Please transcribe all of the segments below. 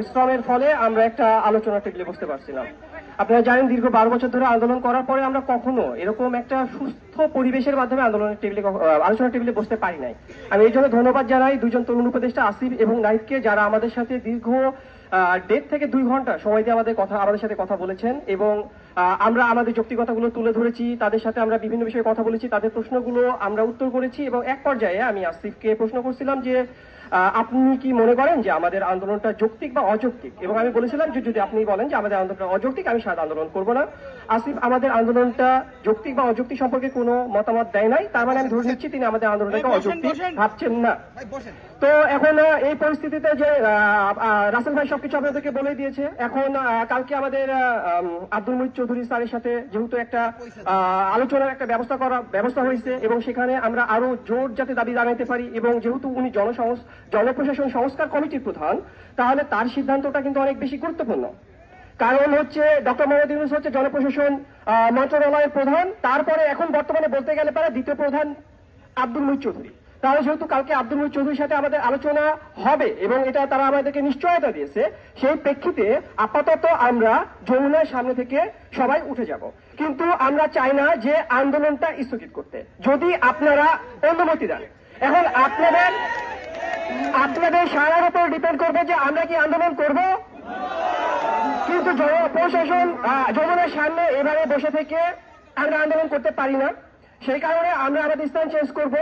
পরিশ্রমের ফলে আমরা একটা আলোচনা টেবিলে বসতে পারছিলাম। আপনারা জানেন দীর্ঘ বারো বছর ধরে আন্দোলন করার পরে আমরা কখনো এরকম একটা সুস্থ পরিবেশের মাধ্যমে আন্দোলনের টেবিলে আলোচনা টেবিলে বসতে পারি নাই। আমি এই জন্য ধন্যবাদ জানাই দুজন তরুণ উপদেষ্টা আসিফ এবং নাইফকে যারা আমাদের সাথে দীর্ঘ দেড় থেকে দুই ঘণ্টা সময় দিয়ে আমাদের কথা, আমাদের সাথে কথা বলেছেন এবং আমরা আমাদের যৌক্তিকতাগুলো তুলে ধরেছি, তাদের সাথে আমরা বিভিন্ন বিষয়ে কথা বলেছি, তাদের প্রশ্নগুলো আমরা উত্তর করেছি এবং এক পর্যায়ে আমি আসিফকে প্রশ্ন করছিলাম যে আপনি কি মনে করেন যে আমাদের আন্দোলনটা যৌক্তিক বা অযৌক্তিক? এবং আমি বলেছিলাম যে যদি আপনি বলেন যে আমাদের আন্দোলনটা অযৌক্তিক আমি সাথে আন্দোলন করব না। আসিফ আমাদের আন্দোলনটা যৌক্তিক বা অযৌক্তিক সম্পর্কে কোনো মতামত দেয় নাই। তার মানে আমি ধরে নিচ্ছি তিনি আমাদের আন্দোলনটাকে অযৌক্তিক ভাবছেন না। তো এখন এই পরিস্থিতিতে যে রাসেল ভাই সবকিছু আপনাদেরকে বলে দিয়েছে। এখন কালকে আমাদের আব্দুল মুহিত চৌধুরী স্যারের সাথে যেহেতু একটা আহ, আলোচনার একটা ব্যবস্থা করা ব্যবস্থা হয়েছে এবং সেখানে আমরা আরও জোর যাতে দাবি জানাইতে পারি এবং যেহেতু উনি জনসংস জনপ্রশাসন সংস্কার কমিটির প্রধান, তাহলে তার সিদ্ধান্তটা কিন্তু অনেক বেশি গুরুত্বপূর্ণ। কারণ হচ্ছে ডক্টর মোহাম্মদ ইউনুস হচ্ছে জনপ্রশাসন মন্ত্রণালয়ের প্রধান, তারপরে এখন বর্তমানে বলতে গেলে পারে দ্বিতীয় প্রধান আব্দুল মুহিত চৌধুরী। তাহলে যেহেতু কালকে আব্দুল মুহিত চৌধুরীর সাথে আমাদের আলোচনা হবে এবং এটা তারা আমাদেরকে নিশ্চয়তা দিয়েছে, সেই প্রেক্ষিতে আপাতত আমরা যমুনার সামনে থেকে সবাই উঠে যাব। কিন্তু আমরা চাই না যে আন্দোলনটা স্থগিত করতে। যদি আপনারা অনুমতি দেন। এখন আপনাদের আপনাদের সারার উপর ডিপেন্ড করবে যে আমরা কি আন্দোলন করব। কিন্তু প্রশাসন যমুনার সামনে এভাবে বসে থেকে আমরা আন্দোলন করতে পারি না। সেই কারণে আমরা আমাদের স্থান চেঞ্জ করব।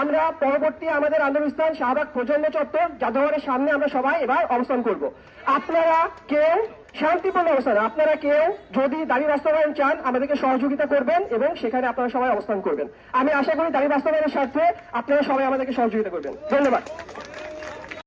আমরা পরবর্তী আমাদের আন্দোলন স্থান শাহবাগ প্রজন্ম চত্বর জাদুঘরের সামনে আমরা সবাই এবার অবস্থান করব। আপনারা কেউ শান্তিপূর্ণ অবস্থান, আপনারা কেউ যদি দাবি বাস্তবায়ন চান, আমাদেরকে সহযোগিতা করবেন এবং সেখানে আপনারা সবাই অবস্থান করবেন। আমি আশা করি দাবি বাস্তবায়নের স্বার্থে আপনারা সবাই আমাদেরকে সহযোগিতা করবেন। ধন্যবাদ।